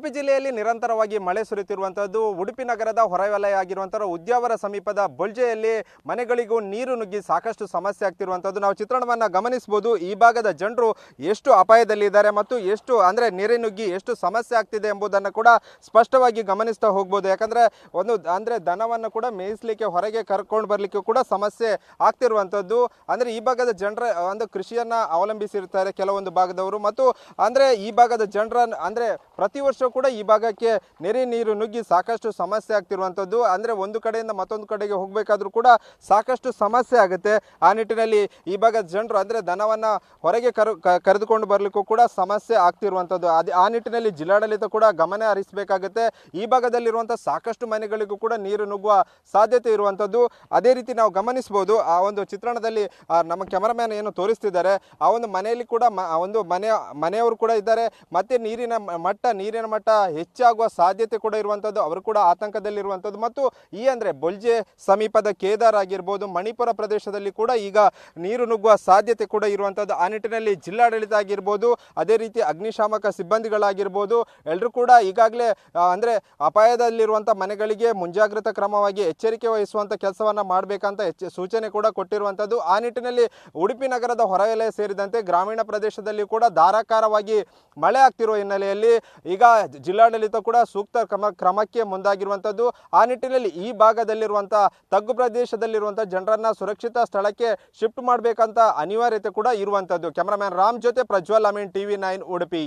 ಉಡುಪಿ ಜಿಲ್ಲೆಯಲ್ಲಿ ನಿರಂತರವಾಗಿ ಮಳೆ ಸುರಿಯುತ್ತಿರುವಂಥದ್ದು ಉಡುಪಿ ನಗರದ ಹೊರವಲಯ ಆಗಿರುವಂತಹ ಉದ್ಯಾವರ ಸಮೀಪದ ಬೊಳ್ಜೆಯಲ್ಲಿ ಮನೆಗಳಿಗೂ ನೀರು ನುಗ್ಗಿ ಸಾಕಷ್ಟು ಸಮಸ್ಯೆ ಆಗ್ತಿರುವಂಥದ್ದು ನಾವು ಚಿತ್ರಣವನ್ನು ಗಮನಿಸಬಹುದು. ಈ ಭಾಗದ ಜನರು ಎಷ್ಟು ಅಪಾಯದಲ್ಲಿದ್ದಾರೆ ಮತ್ತು ಎಷ್ಟು ಅಂದರೆ ನೀರು ನುಗ್ಗಿ ಎಷ್ಟು ಸಮಸ್ಯೆ ಆಗ್ತಿದೆ ಎಂಬುದನ್ನು ಕೂಡ ಸ್ಪಷ್ಟವಾಗಿ ಗಮನಿಸ್ತಾ ಹೋಗ್ಬೋದು. ಯಾಕಂದರೆ ಒಂದು ಅಂದರೆ ದನವನ್ನು ಕೂಡ ಮೇಯಿಸಲಿಕ್ಕೆ, ಹೊರಗೆ ಕರ್ಕೊಂಡು ಬರಲಿಕ್ಕೆ ಕೂಡ ಸಮಸ್ಯೆ ಆಗ್ತಿರುವಂಥದ್ದು ಅಂದರೆ ಈ ಭಾಗದ ಜನರ ಒಂದು ಕೃಷಿಯನ್ನು ಅವಲಂಬಿಸಿರ್ತಾರೆ ಕೆಲವೊಂದು ಭಾಗದವರು. ಮತ್ತು ಅಂದರೆ ಈ ಭಾಗದ ಜನರ ಅಂದರೆ ಪ್ರತಿ ವರ್ಷ ಕೂಡ ಈ ಭಾಗಕ್ಕೆ ನೆರೆ ನೀರು ನುಗ್ಗಿ ಸಾಕಷ್ಟು ಸಮಸ್ಯೆ ಆಗ್ತಿರುವಂಥದ್ದು. ಅಂದರೆ ಒಂದು ಕಡೆಯಿಂದ ಮತ್ತೊಂದು ಕಡೆಗೆ ಹೋಗಬೇಕಾದ್ರೂ ಕೂಡ ಸಾಕಷ್ಟು ಸಮಸ್ಯೆ ಆಗುತ್ತೆ. ಆ ನಿಟ್ಟಿನಲ್ಲಿ ಈ ಭಾಗದ ಜನರು ಅಂದರೆ ದನವನ್ನು ಹೊರಗೆ ಕರು ಕರೆದುಕೊಂಡು ಬರಲಿಕ್ಕೂ ಕೂಡ ಸಮಸ್ಯೆ ಆಗ್ತಿರುವಂಥದ್ದು. ಅದು ಆ ನಿಟ್ಟಿನಲ್ಲಿ ಜಿಲ್ಲಾಡಳಿತ ಕೂಡ ಗಮನ ಹರಿಸಬೇಕಾಗುತ್ತೆ. ಈ ಭಾಗದಲ್ಲಿರುವಂಥ ಸಾಕಷ್ಟು ಮನೆಗಳಿಗೂ ಕೂಡ ನೀರು ನುಗ್ಗುವ ಸಾಧ್ಯತೆ ಇರುವಂಥದ್ದು. ಅದೇ ರೀತಿ ನಾವು ಗಮನಿಸ್ಬೋದು, ಆ ಒಂದು ಚಿತ್ರಣದಲ್ಲಿ ನಮ್ಮ ಕ್ಯಾಮರಾಮ್ಯಾನ್ ಏನು ತೋರಿಸ್ತಿದ್ದಾರೆ, ಆ ಒಂದು ಮನೆಯಲ್ಲಿ ಕೂಡ ಒಂದು ಮನೆ ಮನೆಯವರು ಕೂಡ ಇದ್ದಾರೆ. ಮತ್ತೆ ನೀರಿನ ಮಟ್ಟ ನೀರಿನ ಮಟ್ಟ ಹೆಚ್ಚಾಗುವ ಸಾಧ್ಯತೆ ಕೂಡ ಇರುವಂಥದ್ದು ಅವರು ಕೂಡ ಆತಂಕದಲ್ಲಿರುವಂಥದ್ದು ಮತ್ತು ಈ ಅಂದರೆ ಬೊಲ್ಜೆ ಸಮೀಪದ ಕೇದಾರ್ ಆಗಿರ್ಬೋದು, ಮಣಿಪುರ ಪ್ರದೇಶದಲ್ಲಿ ಕೂಡ ಈಗ ನೀರು ನುಗ್ಗುವ ಸಾಧ್ಯತೆ ಕೂಡ ಇರುವಂಥದ್ದು ಆ ನಿಟ್ಟಿನಲ್ಲಿ ಜಿಲ್ಲಾಡಳಿತ ಆಗಿರ್ಬೋದು, ಅದೇ ರೀತಿ ಅಗ್ನಿಶಾಮಕ ಸಿಬ್ಬಂದಿಗಳಾಗಿರ್ಬೋದು ಎಲ್ಲರೂ ಕೂಡ ಈಗಾಗಲೇ ಅಂದರೆ ಅಪಾಯದಲ್ಲಿರುವಂಥ ಮನೆಗಳಿಗೆ ಮುಂಜಾಗ್ರತಾ ಕ್ರಮವಾಗಿ ಎಚ್ಚರಿಕೆ ವಹಿಸುವಂಥ ಕೆಲಸವನ್ನು ಮಾಡಬೇಕಂತ ಎಚ್ಚ, ಸೂಚನೆ ಕೂಡ ಕೊಟ್ಟಿರುವಂಥದ್ದು ಆ ನಿಟ್ಟಿನಲ್ಲಿ ಉಡುಪಿ ನಗರದ ಹೊರವಲಯ ಸೇರಿದಂತೆ ಗ್ರಾಮೀಣ ಪ್ರದೇಶದಲ್ಲಿ ಕೂಡ ಧಾರಾಕಾರವಾಗಿ ಮಳೆ ಆಗ್ತಿರುವ ಹಿನ್ನೆಲೆಯಲ್ಲಿ ಈಗ ಜಿಲ್ಲಾಡಳಿತ ಕೂಡ ಸೂಕ್ತ ಕ್ರಮ ಕ್ರಮಕ್ಕೆ ಮುಂದಾಗಿರುವಂಥದ್ದು ಆ ನಿಟ್ಟಿನಲ್ಲಿ ಈ ಭಾಗದಲ್ಲಿರುವಂಥ ತಗ್ಗು ಪ್ರದೇಶದಲ್ಲಿರುವಂಥ ಜನರನ್ನ ಸುರಕ್ಷಿತ ಸ್ಥಳಕ್ಕೆ ಶಿಫ್ಟ್ ಮಾಡಬೇಕಂತ ಅನಿವಾರ್ಯತೆ ಕೂಡ ಇರುವಂಥದ್ದು ಕ್ಯಾಮರಾಮ್ಯಾನ್ ರಾಮ್ ಜೊತೆ ಪ್ರಜ್ವಲ್ ಅಮೀನ್, ಟಿವಿ ನೈನ್, ಉಡುಪಿ.